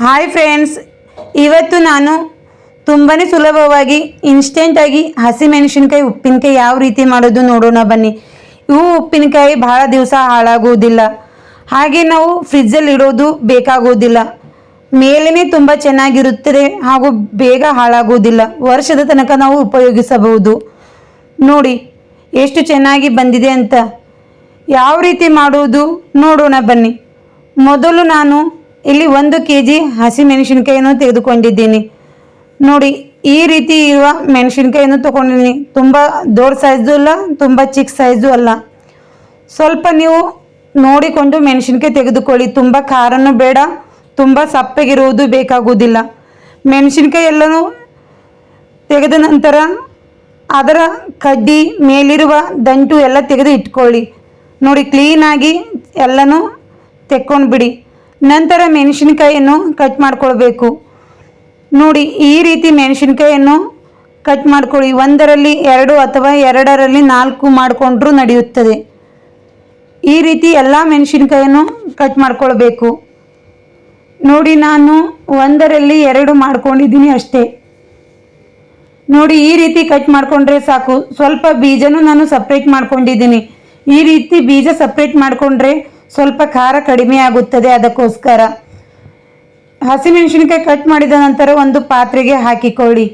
Hi friends ಇವತ್ತು ನಾನು ತುಂಬಾ ಸುಲಭವಾಗಿ ಇನ್ಸ್ಟೆಂಟಾಗಿ ಹಸಿಮೆಣಸಿನ್ಕಾಯಿ ಉಪ್ಪಿನಕಾಯಿ ಯಾವ ರೀತಿ ಮಾಡೋದು ನೋಡೋಣ ಬನ್ನಿ. ಇವು ಉಪ್ಪಿನಕಾಯಿ ಭಾಳ ದಿವಸ ಹಾಳಾಗುವುದಿಲ್ಲ ಹಾಗೆ ನಾವು ಫ್ರಿಜ್ಜಲ್ಲಿ ಇಡೋದು ಬೇಕಾಗುವುದಿಲ್ಲ ಮೇಲೇ ತುಂಬ ಚೆನ್ನಾಗಿರುತ್ತದೆ ಹಾಗೂ ಬೇಗ ಹಾಳಾಗುವುದಿಲ್ಲ ವರ್ಷದ ತನಕ ನಾವು ಉಪಯೋಗಿಸಬಹುದು. ನೋಡಿ, ಎಷ್ಟು ಚೆನ್ನಾಗಿ ಬಂದಿದೆ ಅಂತ. ಯಾವ ರೀತಿ ಮಾಡುವುದು ನೋಡೋಣ ಬನ್ನಿ. ಮೊದಲು ನಾನು ಇಲ್ಲಿ ಒಂದು ಕೆ ಜಿ ಹಸಿಮೆಣಸಿನ್ಕಾಯಿಯನ್ನು ತೆಗೆದುಕೊಂಡಿದ್ದೀನಿ. ನೋಡಿ, ಈ ರೀತಿ ಇರುವ ಮೆಣಸಿನಕಾಯಿಯನ್ನು ತಗೊಂಡಿದ್ದೀನಿ. ತುಂಬ ದೊಡ್ಡ ಸೈಜು ಅಲ್ಲ, ತುಂಬ ಚಿಕ್ಕ ಸೈಜು ಅಲ್ಲ. ಸ್ವಲ್ಪ ನೀವು ನೋಡಿಕೊಂಡು ಮೆಣಸಿನಕಾಯಿ ತೆಗೆದುಕೊಳ್ಳಿ. ತುಂಬ ಖಾರನೂ ಬೇಡ, ತುಂಬ ಸಪ್ಪಗಿರುವುದು ಬೇಕಾಗುವುದಿಲ್ಲ. ಮೆಣಸಿನ್ಕಾಯಿ ಎಲ್ಲನೂ ತೆಗೆದ ನಂತರ ಅದರ ಕಡ್ಡಿ ಮೇಲಿರುವ ದಂಟು ಎಲ್ಲ ತೆಗೆದು ಇಟ್ಕೊಳ್ಳಿ. ನೋಡಿ ಕ್ಲೀನಾಗಿ ಎಲ್ಲನೂ ತೆಕ್ಕೊಂಡು ಬಿಡಿ ನಂತರ ಮೆಣಸಿನಕಾಯಿಯನ್ನು ಕಟ್ ಮಾಡ್ಕೊಳ್ಬೇಕು. ನೋಡಿ, ಈ ರೀತಿ ಮೆಣಸಿನಕಾಯಿಯನ್ನು ಕಟ್ ಮಾಡ್ಕೊಳ್ಳಿ. ಒಂದರಲ್ಲಿ ಎರಡು ಅಥವಾ ಎರಡರಲ್ಲಿ ನಾಲ್ಕು ಮಾಡಿಕೊಂಡ್ರೂ ನಡೆಯುತ್ತದೆ. ಈ ರೀತಿ ಎಲ್ಲ ಮೆಣಸಿನಕಾಯಿಯನ್ನು ಕಟ್ ಮಾಡ್ಕೊಳ್ಬೇಕು. ನೋಡಿ, ನಾನು ಒಂದರಲ್ಲಿ ಎರಡು ಮಾಡ್ಕೊಂಡಿದ್ದೀನಿ ಅಷ್ಟೇ. ನೋಡಿ, ಈ ರೀತಿ ಕಟ್ ಮಾಡಿಕೊಂಡ್ರೆ ಸಾಕು. ಸ್ವಲ್ಪ ಬೀಜನೂ ನಾನು ಸಪ್ರೇಟ್ ಮಾಡ್ಕೊಂಡಿದ್ದೀನಿ. ಈ ರೀತಿ ಬೀಜ ಸಪ್ರೇಟ್ ಮಾಡಿಕೊಂಡ್ರೆ ಸ್ವಲ್ಪ ಖಾರ ಕಡಿಮೆ ಆಗುತ್ತದೆ ಅದಕ್ಕೋಸ್ಕರ. ಹಸಿಮೆಣಸಿನಕಾಯಿ ಕಟ್ ಮಾಡಿದ ನಂತರ ಒಂದು ಪಾತ್ರೆಗೆ ಹಾಕಿಕೊಳ್ಳಿ.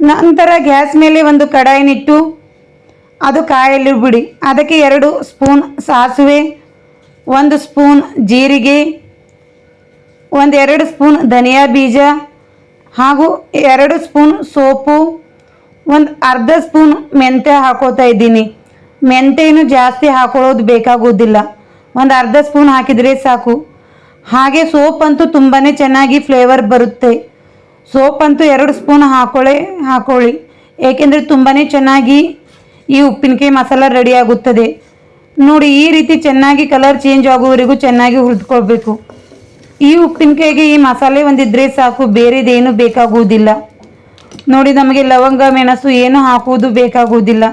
ನಂತರ ಗ್ಯಾಸ್ ಮೇಲೆ ಒಂದು ಕಡಾಯಿನಿಟ್ಟು ಅದು ಕಾಯಲು ಬಿಡಿ. ಅದಕ್ಕೆ ಎರಡು ಸ್ಪೂನ್ ಸಾಸಿವೆ, ಒಂದು ಸ್ಪೂನ್ ಜೀರಿಗೆ, ಒಂದು ಎರಡು ಸ್ಪೂನ್ ಧನಿಯಾ ಬೀಜ ಹಾಗೂ ಎರಡು ಸ್ಪೂನ್ ಸೋಪು, ಒಂದು ಅರ್ಧ ಸ್ಪೂನ್ ಮೆಂತ್ಯ ಹಾಕೋತಾ ಇದ್ದೀನಿ. ಮೆಂತೆಯನ್ನು ಜಾಸ್ತಿ ಹಾಕೊಳ್ಳೋದು ಬೇಕಾಗೋದಿಲ್ಲ ಒಂದು ಅರ್ಧ ಸ್ಪೂನ್ ಹಾಕಿದರೆ ಸಾಕು. ಹಾಗೆ ಸೋಪ್ ಅಂತೂ ತುಂಬಾ ಚೆನ್ನಾಗಿ ಫ್ಲೇವರ್ ಬರುತ್ತೆ. ಸೋಪ್ ಅಂತೂ ಎರಡು ಸ್ಪೂನ್ ಹಾಕೊಳ್ಳೆ, ಹಾಕೊಳ್ಳಿ. ಏಕೆಂದರೆ ತುಂಬಾ ಚೆನ್ನಾಗಿ ಈ ಉಪ್ಪಿನಕಾಯಿ ಮಸಾಲ ರೆಡಿಯಾಗುತ್ತದೆ ನೋಡಿ, ಈ ರೀತಿ ಚೆನ್ನಾಗಿ ಕಲರ್ ಚೇಂಜ್ ಆಗುವವರೆಗೂ ಚೆನ್ನಾಗಿ ಹುರಿದುಕೊಳ್ಬೇಕು. ಈ ಉಪ್ಪಿನಕಾಯಿಗೆ ಈ ಮಸಾಲೆ ಒಂದಿದ್ರೆ ಸಾಕು, ಬೇರೆದೇನು ಬೇಕಾಗುವುದಿಲ್ಲ. ನೋಡಿ, ನಮಗೆ ಲವಂಗ, ಮೆಣಸು ಏನು ಹಾಕುವುದು ಬೇಕಾಗುವುದಿಲ್ಲ.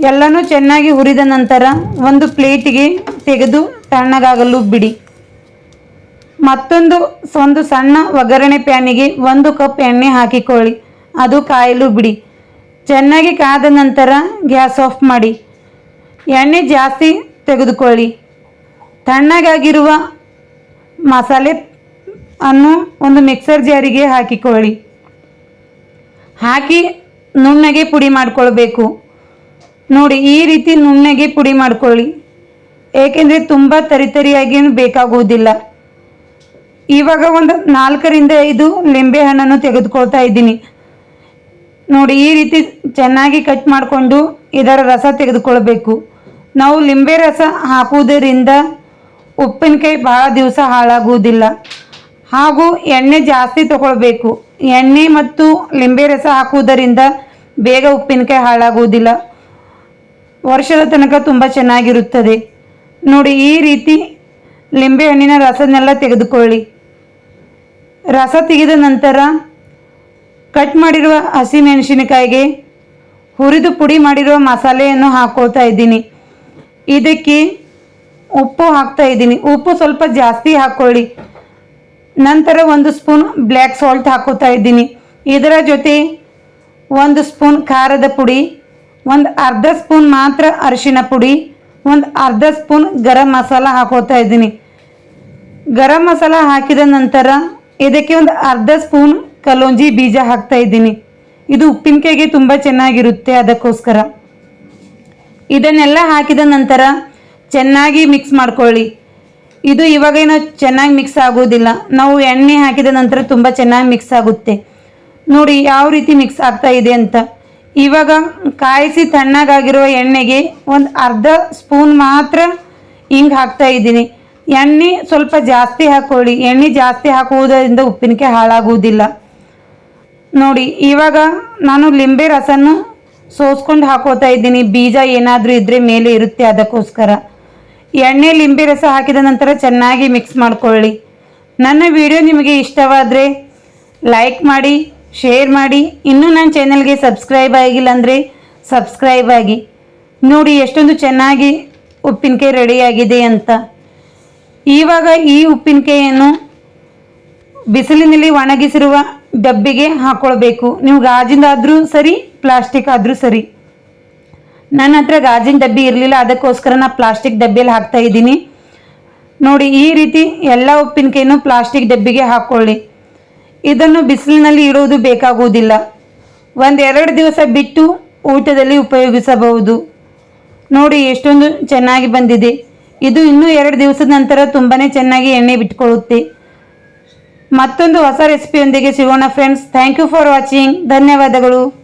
ಎಲ್ಲನೂ ಚೆನ್ನಾಗಿ ಹುರಿದ ನಂತರ ಒಂದು ಪ್ಲೇಟಿಗೆ ತೆಗೆದು ತಣ್ಣಗಾಗಲು ಬಿಡಿ. ಮತ್ತೊಂದು, ಒಂದು ಸಣ್ಣ ಒಗ್ಗರಣೆ ಪ್ಯಾನಿಗೆ ಒಂದು ಕಪ್ ಎಣ್ಣೆ ಹಾಕಿಕೊಳ್ಳಿ. ಅದು ಕಾಯಲು ಬಿಡಿ. ಚೆನ್ನಾಗಿ ಕಾದ ನಂತರ ಗ್ಯಾಸ್ ಆಫ್ ಮಾಡಿ. ಎಣ್ಣೆ ಜಾಸ್ತಿ ತೆಗೆದುಕೊಳ್ಳಿ. ತಣ್ಣಗಾಗಿರುವ ಮಸಾಲೆ ಅನ್ನು ಒಂದು ಮಿಕ್ಸರ್ ಜಾರಿಗೆ ಹಾಕಿಕೊಳ್ಳಿ. ಹಾಕಿ ನುಣ್ಣಗೆ ಪುಡಿ ಮಾಡಿಕೊಳ್ಬೇಕು. ನೋಡಿ, ಈ ರೀತಿ ನುಣ್ಣಗೆ ಪುಡಿ ಮಾಡ್ಕೊಳ್ಳಿ. ಏಕೆಂದರೆ ತುಂಬ ತರಿತರಿಯಾಗೇನು ಬೇಕಾಗುವುದಿಲ್ಲ. ಇವಾಗ ಒಂದು ನಾಲ್ಕರಿಂದ ಐದು ಲಿಂಬೆ ಹಣ್ಣನ್ನು ತೆಗೆದುಕೊಳ್ತಾ ಇದ್ದೀನಿ. ನೋಡಿ, ಈ ರೀತಿ ಚೆನ್ನಾಗಿ ಕಟ್ ಮಾಡಿಕೊಂಡು ಇದರ ರಸ ತೆಗೆದುಕೊಳ್ಬೇಕು. ನಾವು ಲಿಂಬೆ ರಸ ಹಾಕುವುದರಿಂದ ಉಪ್ಪಿನಕಾಯಿ ಭಾಳ ದಿವಸ ಹಾಳಾಗುವುದಿಲ್ಲ. ಹಾಗೂ ಎಣ್ಣೆ ಜಾಸ್ತಿ ತಗೊಳ್ಬೇಕು. ಎಣ್ಣೆ ಮತ್ತು ಲಿಂಬೆ ರಸ ಹಾಕುವುದರಿಂದ ಬೇಗ ಉಪ್ಪಿನಕಾಯಿ ಹಾಳಾಗುವುದಿಲ್ಲ. ವರ್ಷದ ತನಕ ತುಂಬ ಚೆನ್ನಾಗಿರುತ್ತದೆ. ನೋಡಿ, ಈ ರೀತಿ ಲಿಂಬೆ ಹಣ್ಣಿನ ರಸನೆಲ್ಲ ತೆಗೆದುಕೊಳ್ಳಿ. ರಸ ತೆಗೆದ ನಂತರ ಕಟ್ ಮಾಡಿರುವ ಹಸಿಮೆಣಸಿನಕಾಯಿಗೆ ಹುರಿದು ಪುಡಿ ಮಾಡಿರುವ ಮಸಾಲೆಯನ್ನು ಹಾಕೋತಾ ಇದ್ದೀನಿ. ಇದಕ್ಕೆ ಉಪ್ಪು ಹಾಕ್ತಾ ಇದ್ದೀನಿ. ಉಪ್ಪು ಸ್ವಲ್ಪ ಜಾಸ್ತಿ ಹಾಕ್ಕೊಳ್ಳಿ ನಂತರ ಒಂದು ಸ್ಪೂನ್ ಬ್ಲ್ಯಾಕ್ ಸಾಲ್ಟ್ ಹಾಕೋತಾ ಇದ್ದೀನಿ. ಇದರ ಜೊತೆ ಒಂದು ಸ್ಪೂನ್ ಖಾರದ ಪುಡಿ ಒಂದು ಅರ್ಧ ಸ್ಪೂನ್ ಮಾತ್ರ ಅರಿಶಿನ ಪುಡಿ, ಒಂದು ಅರ್ಧ ಸ್ಪೂನ್ ಗರಂ ಮಸಾಲ ಹಾಕೋತಾ ಇದ್ದೀನಿ. ಗರಂ ಮಸಾಲ ಹಾಕಿದ ನಂತರ ಇದಕ್ಕೆ ಒಂದು ಅರ್ಧ ಸ್ಪೂನ್ ಕಲೋಂಜಿ ಬೀಜ ಹಾಕ್ತಾ ಇದ್ದೀನಿ. ಇದು ಉಪ್ಪಿನಕಾಯಿಗೆ ತುಂಬ ಚೆನ್ನಾಗಿರುತ್ತೆ ಅದಕ್ಕೋಸ್ಕರ. ಇದನ್ನೆಲ್ಲ ಹಾಕಿದ ನಂತರ ಚೆನ್ನಾಗಿ ಮಿಕ್ಸ್ ಮಾಡ್ಕೊಳ್ಳಿ. ಇದು ಇವಾಗೇನು ಚೆನ್ನಾಗಿ ಮಿಕ್ಸ್ ಆಗೋದಿಲ್ಲ. ನಾವು ಎಣ್ಣೆ ಹಾಕಿದ ನಂತರ ತುಂಬ ಚೆನ್ನಾಗಿ ಮಿಕ್ಸ್ ಆಗುತ್ತೆ. ನೋಡಿ, ಯಾವ ರೀತಿ ಮಿಕ್ಸ್ ಆಗ್ತಾ ಇದೆ ಅಂತ. ಇವಾಗ ಕಾಯಿಸಿ ತಣ್ಣಗಾಗಿರುವ ಎಣ್ಣೆಗೆ ಒಂದು ಅರ್ಧ ಸ್ಪೂನ್ ಮಾತ್ರ ಹಿಂಗೆ ಹಾಕ್ತಾ ಇದ್ದೀನಿ. ಎಣ್ಣೆ ಸ್ವಲ್ಪ ಜಾಸ್ತಿ ಹಾಕೊಳ್ಳಿ. ಎಣ್ಣೆ ಜಾಸ್ತಿ ಹಾಕುವುದರಿಂದ ಉಪ್ಪಿನಕಾಯಿ ಹಾಳಾಗುವುದಿಲ್ಲ. ನೋಡಿ, ಇವಾಗ ನಾನು ಲಿಂಬೆ ರಸನ್ನು ಸೋಸ್ಕೊಂಡು ಹಾಕೋತಾ ಇದ್ದೀನಿ. ಬೀಜ ಏನಾದರೂ ಇದ್ದರೆ ಮೇಲೆ ಇರುತ್ತೆ ಅದಕ್ಕೋಸ್ಕರ. ಎಣ್ಣೆ, ಲಿಂಬೆ ರಸ ಹಾಕಿದ ನಂತರ ಚೆನ್ನಾಗಿ ಮಿಕ್ಸ್ ಮಾಡಿಕೊಳ್ಳಿ. ನನ್ನ ವಿಡಿಯೋ ನಿಮಗೆ ಇಷ್ಟವಾದರೆ ಲೈಕ್ ಮಾಡಿ ಶೇರ್ ಮಾಡಿ. ಇನ್ನೂ ನನ್ನ ಚಾನಲ್ಗೆ ಸಬ್ಸ್ಕ್ರೈಬ್ ಆಗಿಲ್ಲ ಅಂದರೆ ಸಬ್ಸ್ಕ್ರೈಬ್ ಆಗಿ. ನೋಡಿ ಎಷ್ಟೊಂದು ಚೆನ್ನಾಗಿ ಉಪ್ಪಿನಕಾಯಿ ರೆಡಿಯಾಗಿದೆ ಅಂತ. ಇವಾಗ ಈ ಉಪ್ಪಿನಕಾಯಿಯನ್ನು ಬಿಸಿಲಿನಲ್ಲಿ ಒಣಗಿಸಿರುವ ಡಬ್ಬಿಗೆ ಹಾಕ್ಕೊಳ್ಬೇಕು ನೀವು ಗಾಜಿಂದಾದರೂ ಸರಿ ಪ್ಲಾಸ್ಟಿಕ್ ಆದರೂ ಸರಿ. ನನ್ನ ಹತ್ರ ಗಾಜಿನ ಡಬ್ಬಿ ಇರಲಿಲ್ಲ, ಅದಕ್ಕೋಸ್ಕರ ನಾನು ಪ್ಲಾಸ್ಟಿಕ್ ಡಬ್ಬಿಯಲ್ಲಿ ಹಾಕ್ತಾ ಇದ್ದೀನಿ. ನೋಡಿ ಈ ರೀತಿ ಎಲ್ಲ ಉಪ್ಪಿನಕಾಯಿನೂ ಪ್ಲಾಸ್ಟಿಕ್ ಡಬ್ಬಿಗೆ ಹಾಕ್ಕೊಳ್ಳಿ ಇದನ್ನು ಬಿಸಿಲಿನಲ್ಲಿ ಇಡುವುದು ಬೇಕಾಗುವುದಿಲ್ಲ. ಒಂದೆರಡು ದಿವಸ ಬಿಟ್ಟು ಊಟದಲ್ಲಿ ಉಪಯೋಗಿಸಬಹುದು. ನೋಡಿ, ಎಷ್ಟೊಂದು ಚೆನ್ನಾಗಿ ಬಂದಿದೆ. ಇದು ಇನ್ನೂ ಎರಡು ದಿವಸದ ನಂತರ ತುಂಬಾ ಚೆನ್ನಾಗಿ ಎಣ್ಣೆ ಬಿಟ್ಕೊಳ್ಳುತ್ತೆ. ಮತ್ತೊಂದು ಹೊಸ ರೆಸಿಪಿಯೊಂದಿಗೆ ಸಿಗೋಣ friends thank you for watching ಧನ್ಯವಾದಗಳು.